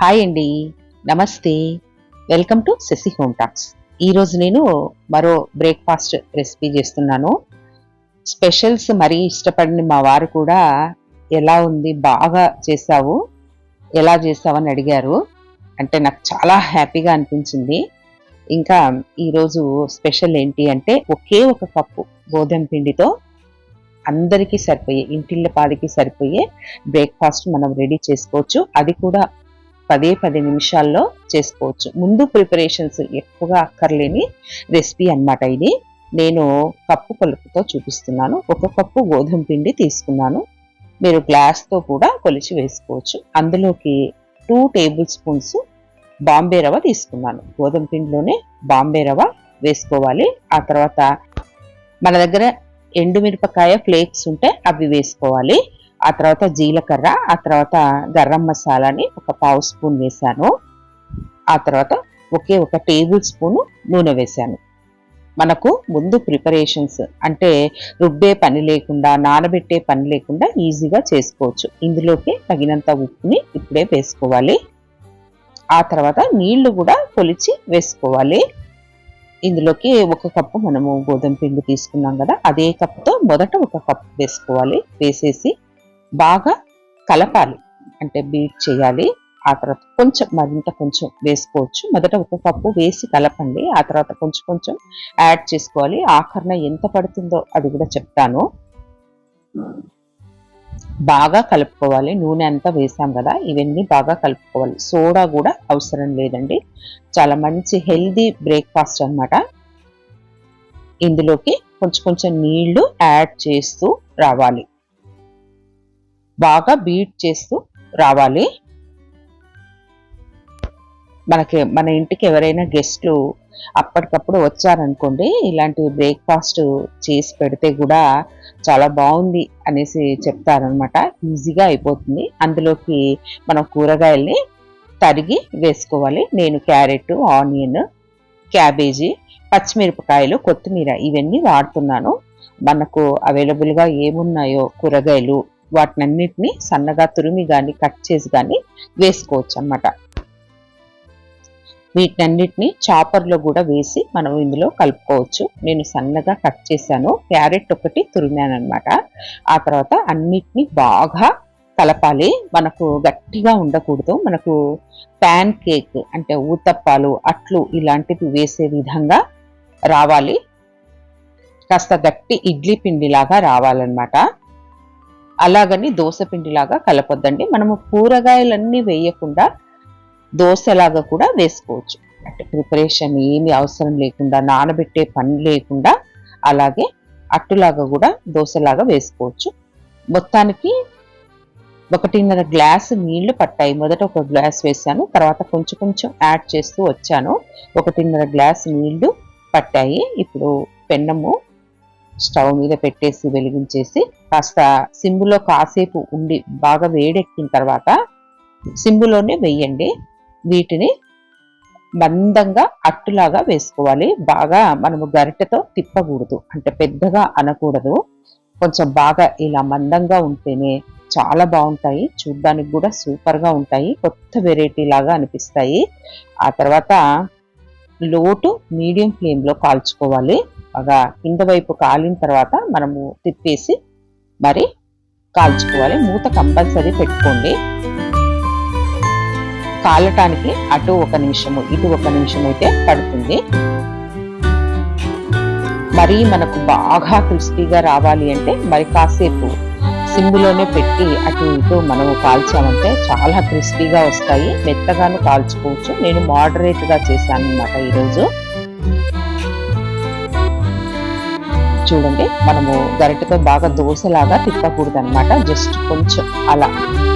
Hi అండి. నమస్తే. Welcome to Shashi home talks. ఈరోజు నేను మరో బ్రేక్ఫాస్ట్ రెసిపీ చేస్తున్నాను. స్పెషల్స్ మరీ ఇష్టపడిన మా వారు కూడా ఎలా ఉంది బాగా చేసావు ఎలా చేసావని అడిగారు. అంటే నాకు చాలా హ్యాపీగా అనిపించింది. ఇంకా ఈరోజు స్పెషల్ ఏంటి అంటే ఒకే ఒక కప్పు గోధుమ పిండితో అందరికీ సరిపోయే ఇంటిళ్ళ పాదికి సరిపోయే బ్రేక్ఫాస్ట్ మనం రెడీ చేసుకోవచ్చు. అది కూడా పదే పది నిమిషాల్లో చేసుకోవచ్చు. ముందు ప్రిపరేషన్స్ ఎక్కువగా అక్కర్లేని రెసిపీ అన్నమాట ఇది. నేను కప్పు కొలుపుతో చూపిస్తున్నాను. ఒక కప్పు గోధుమ పిండి తీసుకున్నాను. మీరు గ్లాస్తో కూడా కొలిచి వేసుకోవచ్చు. అందులోకి టూ టేబుల్ స్పూన్స్ బాంబే రవ తీసుకున్నాను. గోధుమ పిండిలోనే బాంబే రవ వేసుకోవాలి. ఆ తర్వాత మన దగ్గర ఎండుమిరపకాయ ఫ్లేక్స్ ఉంటే అవి వేసుకోవాలి. ఆ తర్వాత జీలకర్ర ఆ తర్వాత గరం మసాలాని ఒక పావు స్పూన్ వేసాను ఆ తర్వాత ఒకే ఒక టేబుల్ స్పూను నూనె వేశాను. మనకు ముందు ప్రిపరేషన్స్ అంటే రుబ్బే పని లేకుండా నానబెట్టే పని లేకుండా ఈజీగా చేసుకోవచ్చు. ఇందులోకి తగినంత ఉప్పుని ఇప్పుడే వేసుకోవాలి. ఆ తర్వాత నీళ్ళు కూడా కొలిచి వేసుకోవాలి. ఇందులోకి ఒక కప్పు మనము గోధుమ పిండి తీసుకున్నాం కదా అదే కప్పుతో మొదట ఒక కప్పు వేసుకోవాలి. వేసేసి బాగా కలపాలి. అంటే బీట్ చేయాలి. ఆ తర్వాత కొంచెం మరింత కొంచెం వేసుకోవచ్చు. మొదట ఒక కప్పు వేసి కలపండి. ఆ తర్వాత కొంచెం కొంచెం యాడ్ చేసుకోవాలి. ఆఖరణ ఎంత పడుతుందో అది కూడా చెప్తాను. బాగా కలుపుకోవాలి. నూనె అంతా వేసాం కదా ఇవన్నీ బాగా కలుపుకోవాలి. సోడా కూడా అవసరం లేదండి. చాలా మంచి హెల్దీ బ్రేక్ఫాస్ట్ అన్నమాట. ఇందులోకి కొంచెం కొంచెం నీళ్ళు యాడ్ చేస్తూ రావాలి. బాగా బీట్ చేస్తూ రావాలి. మనకి మన ఇంటికి ఎవరైనా గెస్ట్లు అప్పటికప్పుడు వచ్చారనుకోండి ఇలాంటి బ్రేక్ఫాస్ట్ చేసి పెడితే కూడా చాలా బాగుంది అనేసి చెప్తారనమాట ఈజీగా అయిపోతుంది. అందులోకి మనం కూరగాయల్ని తరిగి వేసుకోవాలి. నేను క్యారెట్ ఆనియన్ క్యాబేజీ పచ్చిమిరపకాయలు కొత్తిమీర ఇవన్నీ వాడుతున్నాను. మనకు అవైలబుల్గా ఏమున్నాయో కూరగాయలు వాటినన్నిటిని సన్నగా తురిమి కానీ కట్ చేసి కానీ వేసుకోవచ్చు అన్నమాట. వీటినన్నిటిని చాపర్లో కూడా వేసి మనం ఇందులో కలుపుకోవచ్చు. నేను సన్నగా కట్ చేశాను. క్యారెట్ ఒకటి తురిమాను అనమాట ఆ తర్వాత అన్నిటిని బాగా కలపాలి. మనకు గట్టిగా ఉండకూడదు. మనకు ప్యాన్ కేక్ అంటే ఊతప్పాలు అట్లు ఇలాంటివి వేసే విధంగా రావాలి. కాస్త గట్టి ఇడ్లీ పిండిలాగా రావాలన్నమాట. అలాగని దోశపిండిలాగా కలపొద్దండి. మనము కూరగాయలన్నీ వేయకుండా దోశలాగా కూడా వేసుకోవచ్చు. అంటే ప్రిపరేషన్ ఏమి అవసరం లేకుండా నానబెట్టే పని లేకుండా అలాగే అట్టులాగా కూడా దోశలాగా వేసుకోవచ్చు. మొత్తానికి ఒకటిన్నర గ్లాసు నీళ్ళు పట్టాయి. మొదట ఒక గ్లాస్ వేసాను. తర్వాత కొంచెం కొంచెం యాడ్ చేస్తూ వచ్చాను. ఒకటిన్నర గ్లాస్ నీళ్ళు పట్టాయి. ఇప్పుడు పెన్నము స్టవ్ మీద పెట్టేసి వెలిగించేసి కాస్త సింబులో కాసేపు ఉండి బాగా వేడెక్కిన తర్వాత సింబులోనే వెయ్యండి వీటిని మందంగా అట్టులాగా వేసుకోవాలి. బాగా మనము గరిటెతో తిప్పకూడదు. అంటే పెద్దగా అనకూడదు. కొంచెం బాగా ఇలా మందంగా ఉంటేనే చాలా బాగుంటాయి. చూడ్డానికి కూడా సూపర్గా ఉంటాయి. కొత్త వెరైటీ లాగా అనిపిస్తాయి. ఆ తర్వాత లోటు మీడియం ఫ్లేమ్లో కాల్చుకోవాలి. బాగా కింద వైపు కాలిన తర్వాత మనము తిప్పేసి మరి కాల్చుకోవాలి. మూత కంపల్సరీ పెట్టుకోండి. కాలటానికి అటు ఒక నిమిషము ఇటు ఒక నిమిషం అయితే పడుతుంది. మరి మనకు బాగా క్రిస్పీగా రావాలి అంటే మరి కాసేపు సిమ్లోనే పెట్టి అటు ఇటు మనము కాల్చామంటే చాలా క్రిస్పీగా వస్తాయి. మెత్తగాను కాల్చుకోవచ్చు. నేను మోడరేట్గా చేశాను అనమాట ఈరోజు. చూడండి. మనము గరిటతో బాగా దోశలాగా తిప్పకూడదు అనమాట జస్ట్ కొంచెం అలా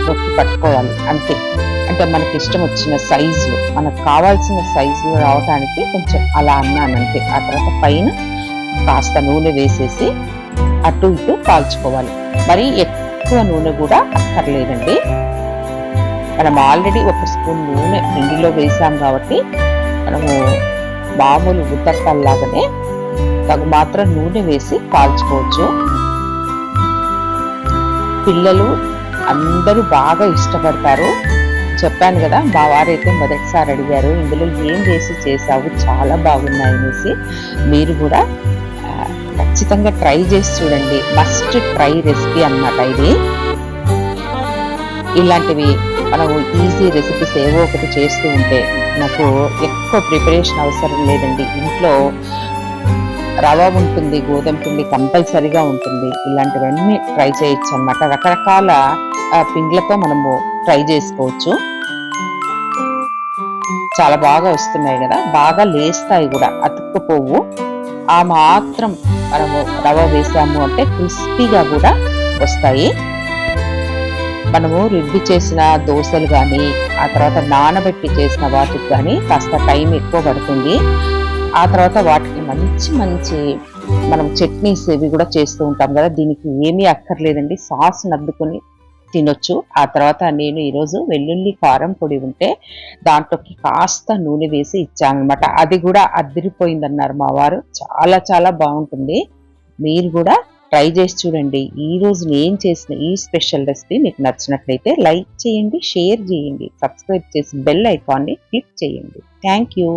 నొక్కి పట్టుకోవాలి. అంతే. అంటే మనకి ఇష్టం వచ్చిన సైజులో మనకు కావాల్సిన సైజులో రావడానికి కొంచెం అలా అన్నాను అంతే. ఆ తర్వాత పైన కాస్త నూనె వేసేసి అటు ఇటు కాల్చుకోవాలి. మరి ఎక్కువ నూనె కూడా అక్కర్లేదండి. మనం ఆల్రెడీ ఒక స్పూన్ నూనె పిండిలో వేసాం కాబట్టి మనము మామూలు ఉత్తప్పల్లాగానే తగు మాత్రం నూనె వేసి కాల్చుకోవచ్చు. పిల్లలు అందరూ బాగా ఇష్టపడతారు. చెప్పాను కదా మా వారైతే మొదటిసారి అడిగారు ఇందులో ఏం వేసి చేసావు చాలా బాగున్నాయి అనేసి. మీరు కూడా ఖచ్చితంగా ట్రై చేసి చూడండి. మస్ట్ ట్రై రెసిపీ అన్నమాట ఇది. ఇలాంటివి మనము ఈజీ రెసిపీస్ ఏవో ఒకటి చేస్తూ ఉంటే నాకు ఎక్కువ ప్రిపరేషన్ అవసరం లేదండి. ఇంట్లో రవ ఉంటుంది గోధుమ పిండి కంపల్సరీగా ఉంటుంది. ఇలాంటివన్నీ ట్రై చేయొచ్చు అన్నమాట. రకరకాల పిండ్లతో మనము ట్రై చేసుకోవచ్చు. చాలా బాగా వస్తున్నాయి కదా? బాగా లేస్తాయి కూడా అతుక్కుపోవు ఆ మాత్రం మనము రవ వేసాము అంటే క్రిస్పీగా కూడా వస్తాయి. మనము రుబ్బి చేసిన దోశలు కానీ ఆ తర్వాత నానబెట్టి చేసిన వాటికి కానీ కాస్త టైం ఎక్కువ పడుతుంది. ఆ తర్వాత వాటికి మంచి మంచి మనం చట్నీస్ ఇవి కూడా చేస్తూ ఉంటాం కదా దీనికి ఏమీ అక్కర్లేదండి. సాస్ నద్దుకొని తినొచ్చు. ఆ తర్వాత నేను ఈరోజు వెల్లుల్లి కారం పొడి ఉంటే దాంట్లోకి కాస్త నూనె వేసి ఇచ్చానమాట అది కూడా అదిరిపోయిందన్నారు మా వారు. చాలా చాలా బాగుంటుంది. మీరు కూడా ట్రై చేసి చూడండి. ఈరోజు నేను చేసిన ఈ స్పెషల్ రెసిపీ మీకు నచ్చినట్లయితే లైక్ చేయండి షేర్ చేయండి సబ్స్క్రైబ్ చేసి బెల్ ఐకాన్ని క్లిక్ చేయండి. Thank you.